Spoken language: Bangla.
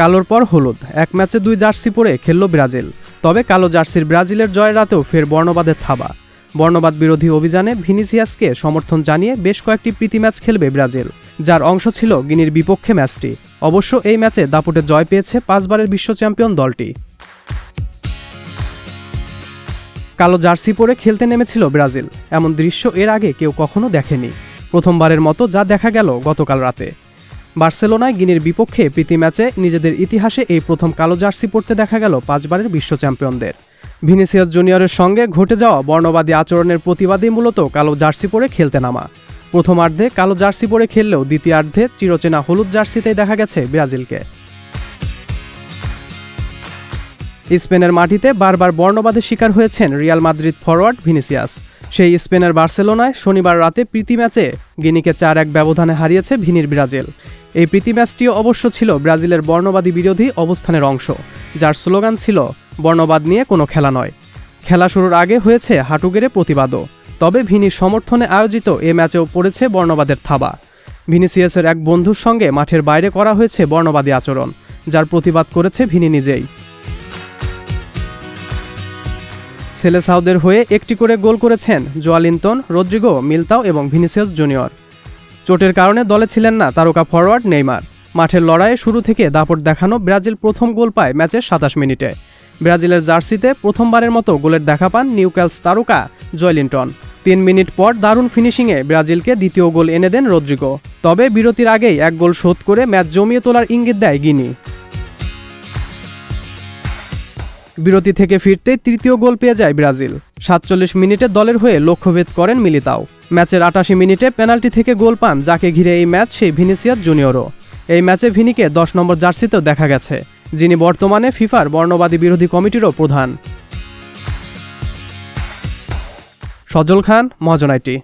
কালোর পর হলুদ। এক ম্যাচে দুই জার্সি পরে খেলল ব্রাজিল। তবে কালো জার্সির ব্রাজিলের জয়ের রাতেও ফের বর্ণবাদের থাবা। বর্ণবাদ বিরোধী অভিযানে ভিনিসিয়াসকে সমর্থন জানিয়ে বেশ কয়েকটি প্রীতি ম্যাচ খেলবে ব্রাজিল, যার অংশ ছিল গিনির বিপক্ষে ম্যাচটি। অবশ্য এই ম্যাচে দাপুটে জয় পেয়েছে পাঁচবারের বিশ্ব চ্যাম্পিয়ন দলটি। কালো জার্সি পরে খেলতে নেমেছিল ব্রাজিল। এমন দৃশ্য এর আগে কেউ কখনো দেখেনি। প্রথমবারের মতো যা দেখা গেল গতকাল রাতে। বার্সেলোনায় গিনির বিপক্ষে প্রীতি ম্যাচে নিজেদের ইতিহাসে এই প্রথম কালো জার্সি পরতে দেখা গেল পাঁচবারের বিশ্ব চ্যাম্পিয়নদের। ভিনিসিয়াস জুনিয়রের সঙ্গে ঘটে যাওয়া বর্ণবাদী আচরণের প্রতিবাদে মূলত কালো জার্সি পরে খেলতে নামা। প্রথমার্ধে কালো জার্সি পরে খেললেও দ্বিতীয়ার্ধে চিরচেনা হলুদ জার্সিতেই দেখা গেছে ব্রাজিলকে। স্পেনের মাটিতে বারবার বর্ণবাদের শিকার হয়েছেন রিয়াল মাদ্রিদ ফরওয়ার্ড ভিনিসিয়াস। সেই স্পেনের বার্সেলোনায় শনিবার রাতে প্রীতি ম্যাচে গিনিকে চার এক ব্যবধানে হারিয়েছে ভিনির ব্রাজিল। এই প্রীতি ম্যাচটিও অবশ্য ছিল ব্রাজিলের বর্ণবাদী বিরোধী অবস্থানের অংশ, যার স্লোগান ছিল, বর্ণবাদ নিয়ে কোনো খেলা নয়। খেলা শুরুর আগে হয়েছে হাঁটু গেড়ে প্রতিবাদও, তবে ভিনির সমর্থনে আয়োজিত এ ম্যাচেও পড়েছে বর্ণবাদের থাবা। ভিনিসিয়াসের এক বন্ধুর সঙ্গে মাঠের বাইরে করা হয়েছে বর্ণবাদী আচরণ, যার প্রতিবাদ করেছে ভিনি নিজেই। সেলেসাউদের হয়ে একটি করে গোল করেছেন জোয়ালিন্তন রদ্রিগো, মিলতাও এবং ভিনিসিয়াস জুনিয়র। চোটের কারণে দলে ছিলেন না তারকা ফরওয়ার্ড নেইমার। মাঠের লড়াইয়ে শুরু থেকে দাপট দেখানো ব্রাজিল প্রথম গোল পায় ম্যাচের সাতাশ মিনিটে। ব্রাজিলের জার্সিতে প্রথমবারের মতো গোলের দেখা পান নিউক্যালস তারকা জয়লিন্টন তিন মিনিট পর দারুণ ফিনিশিংয়ে ব্রাজিলকে দ্বিতীয় গোল এনে দেন রদ্রিগো। তবে বিরতির আগেই এক গোল শোধ করে ম্যাচ জমিয়ে তোলার ইঙ্গিত দেয় গিনি। বিরতি থেকে ফিরতেই তৃতীয় গোল পেয়ে যায় ব্রাজিল। সাতচল্লিশ মিনিটে দলের হয়ে লক্ষ্যভেদ করেন মিলিতাও। ম্যাচের আটাশি মিনিটে পেনাল্টি থেকে গোল পান, যাকে ঘিরে এই ম্যাচ সেই ভিনিসিয়াস জুনিয়রও। এই ম্যাচে ভিনিকে দশ নম্বর জার্সিতেও দেখা গেছে, যিনি বর্তমানে ফিফার বর্ণবাদী বিরোধী কমিটিরও প্রধান। সজল খান মহাজনাইটি